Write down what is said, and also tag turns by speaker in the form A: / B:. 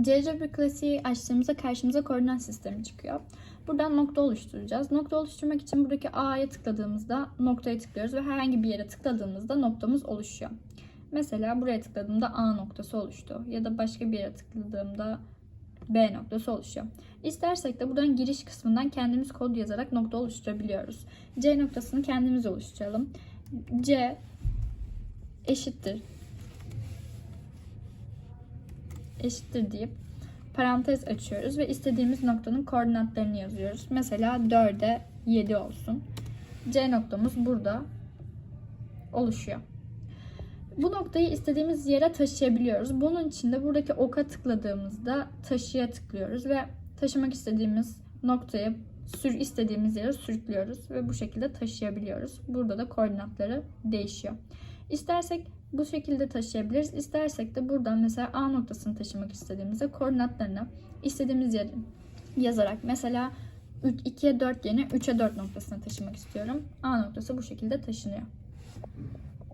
A: GeoGebra klasiği açtığımızda karşımıza koordinat sistemi çıkıyor. Buradan nokta oluşturacağız. Nokta oluşturmak için buradaki A'ya tıkladığımızda noktaya tıklıyoruz ve herhangi bir yere tıkladığımızda noktamız oluşuyor. Mesela buraya tıkladığımda A noktası oluştu ya da başka bir yere tıkladığımda B noktası oluşuyor. İstersek de buradan giriş kısmından kendimiz kod yazarak nokta oluşturabiliyoruz. C noktasını kendimiz oluşturalım. C eşittir eşittir deyip parantez açıyoruz ve istediğimiz noktanın koordinatlarını yazıyoruz. Mesela 4'e 7 olsun. C noktamız burada oluşuyor. Bu noktayı istediğimiz yere taşıyabiliyoruz. Bunun için de buradaki oka tıkladığımızda taşıya tıklıyoruz ve taşımak istediğimiz noktaya sür istediğimiz yere sürüklüyoruz ve bu şekilde taşıyabiliyoruz. Burada da koordinatları değişiyor. İstersek bu şekilde taşıyabiliriz. İstersek de buradan mesela A noktasını taşımak istediğimizde koordinatlarını istediğimiz yere yazarak mesela 2'ye 4 yerine 3'e 4 noktasına taşımak istiyorum. A noktası bu şekilde taşınıyor.